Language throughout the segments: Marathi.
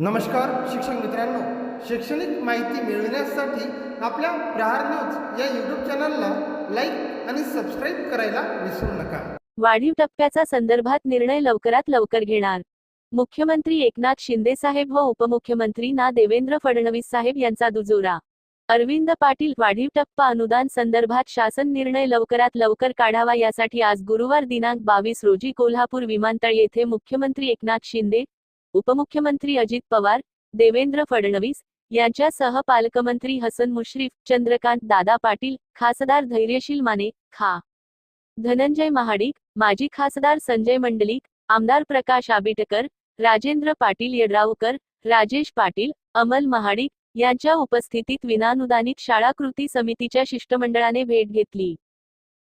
नमस्कार शिक्षक मित्रांनो. शैक्षणिक माहिती मिळविण्यासाठी आपल्या प्रहार न्यूज या यूट्यूब चॅनलला लाईक आणि सबस्क्राईब करायला विसरू नका. वाढीव टप्प्याचा संदर्भात निर्णय लवकरात लवकर घेणार. मुख्यमंत्री एकनाथ शिंदे साहेब व उपमुख्यमंत्री ना देवेंद्र फडणवीस साहेब यांचा दुजोरा. अरविंद पाटील वाढीव टप्पा अनुदान संदर्भात शासन निर्णय लवकरात लवकर काढावा यासाठी आज गुरुवार दिनांक बावीस रोजी कोल्हापूर विमानतळ येथे मुख्यमंत्री एकनाथ शिंदे उपमुख्यमंत्री अजित पवार देवेंद्र फडणवीस यांच्यासह पालकमंत्री हसन मुश्रीफ चंद्रकांत दादा पाटील खासदार धैर्यशील माने खा. धनंजय महाडिक माजी खासदार संजय मंडलिक आमदार प्रकाश आबिटकर राजेंद्र पाटील येड्रावकर राजेश पाटील अमल महाडिक यांच्या उपस्थितीत विनानुदानित शाळा कृती समितीच्या शिष्टमंडळाने भेट घेतली.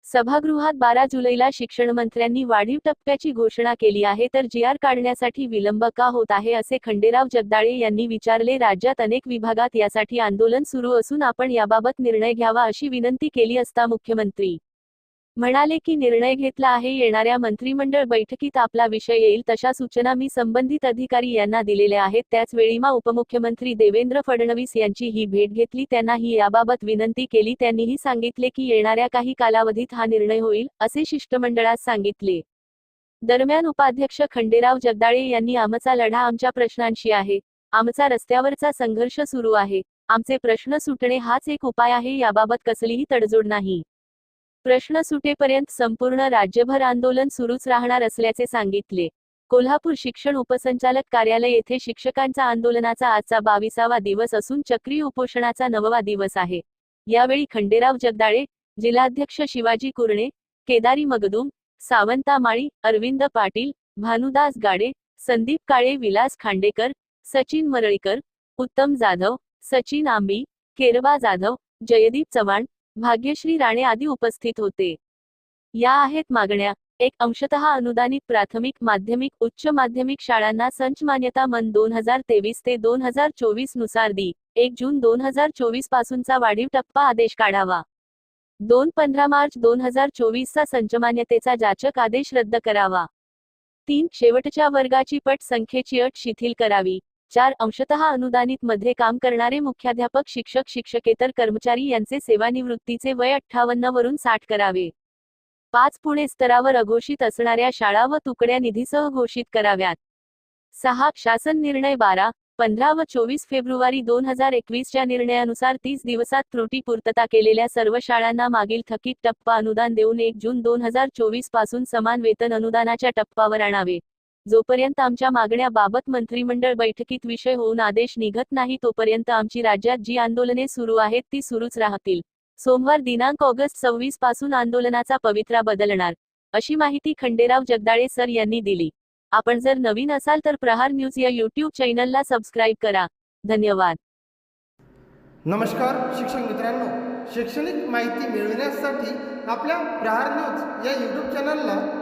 सभागृहात बारा जुलैला शिक्षण मंत्र्यांनी वाढीव टप्प्याची घोषणा केली आहे तर जी आर काढण्यासाठी विलंब का होत आहे असे खंडेराव जगदाळे यांनी विचारले. राज्यात अनेक विभागात यासाठी आंदोलन सुरू असून आपण याबाबत निर्णय घ्यावा अशी विनंती केली असता मुख्यमंत्री म्हणाले की निर्णय घेतला आहे येणाऱ्या मंत्रिमंडळ बैठकीत आपला विषय येईल तशा सूचना मी संबंधित अधिकारी यांना दिलेल्या आहेत. त्याचवेळी मा उपमुख्यमंत्री देवेंद्र फडणवीस यांची ही भेट घेतली. त्यांनाही याबाबत विनंती केली. त्यांनीही सांगितले की येणाऱ्या काही कालावधीत हा निर्णय होईल असे शिष्टमंडळास सांगितले. दरम्यान उपाध्यक्ष खंडेराव जगदाळे यांनी आमचा लढा आमच्या प्रश्नांशी आहे. आमचा रस्त्यावरचा संघर्ष सुरू आहे. आमचे प्रश्न सुटणे हाच एक उपाय आहे. याबाबत कसलीही तडजोड नाही. प्रश्न सुटेपर्यंत संपूर्ण राज्यभर आंदोलन सुरूच राहणार असल्याचे सांगितले. कोल्हापूर शिक्षण उपसंचालक कार्यालय येथे शिक्षकांचा आंदोलनाचा आजचा बावीसावा दिवस असून चक्रीय उपोषणाचा नववा दिवस आहे. यावेळी खंडेराव जगदाळे जिल्हाध्यक्ष शिवाजी कुरणे केदारी मगदूम सावंता माळी अरविंद पाटील भानुदास गाडे संदीप काळे विलास खांडेकर सचिन मरळीकर उत्तम जाधव सचिन आंबी केरवा जाधव जयदीप चव्हाण भाग्यश्री राणे आदी उपस्थित होते. या आहेत मागण्या. एक अंशतः अनुदानित प्राथमिक माध्यमिक उच्च माध्यमिक शाळांना संच मान्यता मन दोन हजार तेवीस ते दोन हजार चोवीसनुसार दी. एक जून दोन हजार चोवीस पासूनचा वाढीव टप्पा आदेश काढावा. दोन पंधरा मार्च दोन हजार चोवीसचा संचमान्यतेचा जाचक आदेश रद्द करावा. तीन शेवटच्या वर्गाची पट संख्येची अट शिथिल करावी. चार अंशतः अनुदानित मध्ये काम करणारे मुख्याध्यापक शिक्षक शिक्षकेतर कर्मचारी यांचे सेवानिवृत्तीचे वय अठ्ठावन्न वरून साठ करावे. पाच पुणे स्तरावर अघोषित असणाऱ्या शाळा व तुकड्या निधीसह घोषित कराव्यात. सहा शासन निर्णय बारा पंधरा व चोवीस फेब्रुवारी दोन हजार एकवीसच्या निर्णयानुसार तीस दिवसात त्रुटी पूर्तता केलेल्या सर्व शाळांना मागील थकीत टप्पा अनुदान देऊन एक जून दोन हजार चोवीसपासून समान वेतन अनुदानाच्या टप्पावर आणावे. जोपर्यंत आमच्या मागण्याबाबत मंत्रिमंडळ बैठकीत विषय होऊन आदेश निघत नाही तोपर्यंत आमची राज्यात जी आंदोलने सुरू आहेत ती सुरूच राहतील. सोमवार दिनांक ऑगस्ट सव्वीसपासून आंदोलनाचा पवित्रा बदलणार अशी माहिती खंडेराव जगदाळे सर यांनी दिली. आपण जर नवीन असाल तर प्रहार न्यूज या यूट्यूब चॅनलला सबस्क्राईब करा. धन्यवाद. नमस्कार शिक्षक मित्रांनो. शैक्षणिक माहिती मिळविण्यासाठी आपल्या प्रहार न्यूज या यूट्यूब चॅनलला